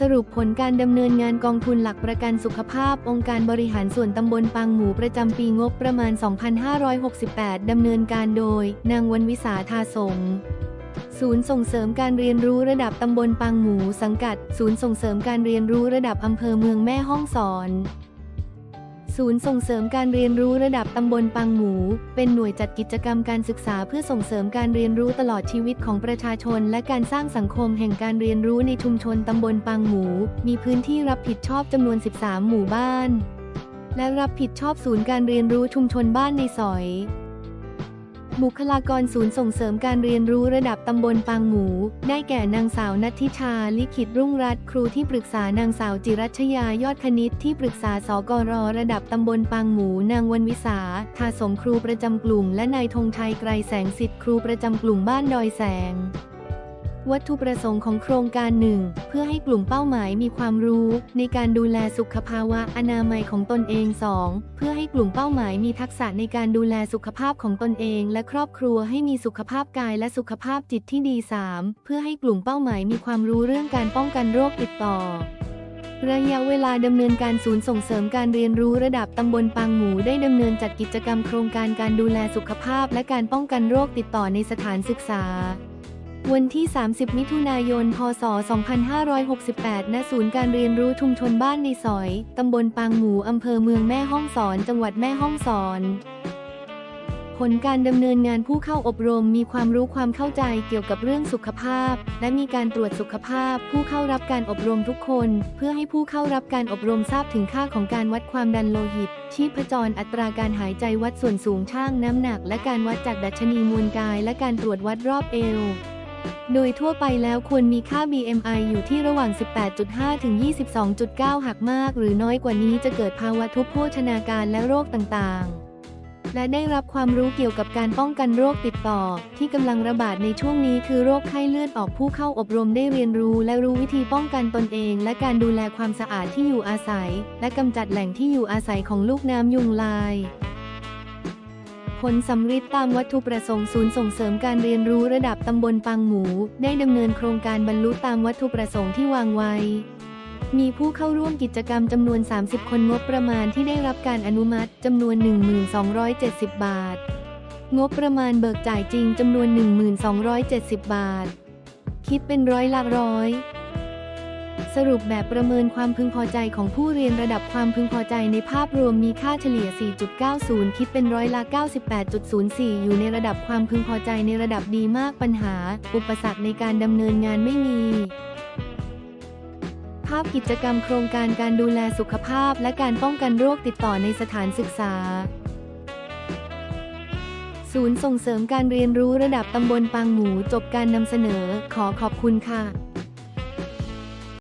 สรุปผลการดำเนินงานกองทุนหลักประกันสุขภาพ องค์การบริหารส่วนตำบลปางหมูประจำปีงบประมาณ 2568 ดำเนินการโดย นางวันวิสาทาสงศูนย์ส่งเสริมการเรียนรู้ระดับตำบลปางหมูสังกัด ศูนย์ส่งเสริมการเรียนรู้ระดับอำเภอเมืองแม่ฮ่องสอน ศูนย์ส่งเสริมการเรียนรู้ระดับตำบลปังหมู เป็นหน่วยจัดกิจกรรมการศึกษาเพื่อส่งเสริมการเรียนรู้ตลอดชีวิตของประชาชน และการสร้างสังคมแห่งการเรียนรู้ในชุมชนตำบลปังหมู มีพื้นที่รับผิดชอบจำนวน 13 หมู่บ้าน และรับผิดชอบศูนย์การเรียนรู้ชุมชนบ้านในสอย บุคลากรศูนย์ส่งเสริมการเรียนรู้ระดับตำบลปางหมู ได้แก่นางสาวนัทธิชา ลิขิตรุ่งรัตน์ครูที่ปรึกษานางสาวจิรัชยายอดคณิตที่ปรึกษาสกรระดับตำบลปางหมู นางวันวิสาทาสมครูประจำกลุ่ม และนายธงชัยไกรแสงสิทธิ์ครูประจำกลุ่มบ้านดอยแสง วัตถุประสงค์ของโครงการหนึ่งเพื่อให้กลุ่มเป้าหมายมีความรู้ ในการดูแลสุขภาวะอนามัยของตนเอง 2. เพื่อให้กลุ่มเป้าหมายมีทักษะในการดูแลสุขภาพของตนเอง และครอบครัวให้มีสุขภาพกายและสุขภาพจิตที่ดี 3. เพื่อให้กลุ่มเป้าหมายมีความรู้เรื่องการป้องกันโรคติดต่อระยะเวลาดำเนินการศูนย์ส่งเสริมการเรียนรู้ระดับตำบลปางหมูได้ดำเนินจัดกิจกรรมโครงการการดูแลสุขภาพ และการป้องกันโรคติดต่อในสถานศึกษา วันที่ 30 มิถุนายน พศ 2568 ณ ศูนย์การเรียนรู้ชุมชนบ้านในสอย ตำบลปางหมูอำเภอเมืองแม่ฮ่องสอน จังหวัดแม่ฮ่องสอน ผลการดำเนินงานผู้เข้าอบรมมีความรู้ความเข้าใจเกี่ยวกับเรื่องสุขภาพ และมีการตรวจสุขภาพ ผู้เข้ารับการอบรมทุกคน เพื่อให้ผู้เข้ารับการอบรมทราบถึงค่าของการวัดความดันโลหิต ชีพจรอัตราการหายใจวัดส่วนสูงช่างน้ำหนัก และการวัดจากดัชนีมวลกาย และการตรวจวัดรอบเอว โดยทั่วไปแล้วควรมีค่า BMI อยู่ที่ระหว่าง 18.5 ถึง 22.9 หากมากหรือน้อยกว่านี้จะเกิดภาวะทุพโภชนาการและโรคต่างๆ และได้รับความรู้เกี่ยวกับการป้องกันโรคติดต่อ ที่กำลังระบาดในช่วงนี้คือโรคไข้เลือดออกผู้เข้าอบรมได้เรียนรู้ และรู้วิธีป้องกันตนเอง และการดูแลความสะอาดที่อยู่อาศัย และกำจัดแหล่งที่อยู่อาศัยของลูกน้ำยุงลาย ผลสำฤทธิ์ตามวัตถุประสงค์ศูนย์ส่งเสริมการเรียนรู้ระดับตำบลปังหมู ได้ดำเนินโครงการบรรลุตามวัตถุประสงค์ที่วางไว้ มีผู้เข้าร่วมกิจกรรมจำนวน 30 คนงบประมาณที่ได้รับการอนุมัติจำนวน 1270 บาท งบประมาณเบิกจ่ายจริงจำนวน 1270 บาท คิดเป็นร้อยละร้อย สรุปแบบประเมินความพึงพอใจของผู้เรียนระดับความพึงพอใจในภาพรวมมีค่าเฉลี่ย 4.90 คิดเป็นร้อยละ 98.04 อยู่ในระดับความพึงพอใจในระดับดีมากปัญหา อุปสรรคในการดำเนินงานไม่มีภาพกิจกรรมโครงการการดูแลสุขภาพและการป้องกันโรคติดต่อในสถานศึกษา ศูนย์ส่งเสริมการเรียนรู้ระดับตำบลปางหมูจบการนำเสนอ ขอขอบคุณค่ะ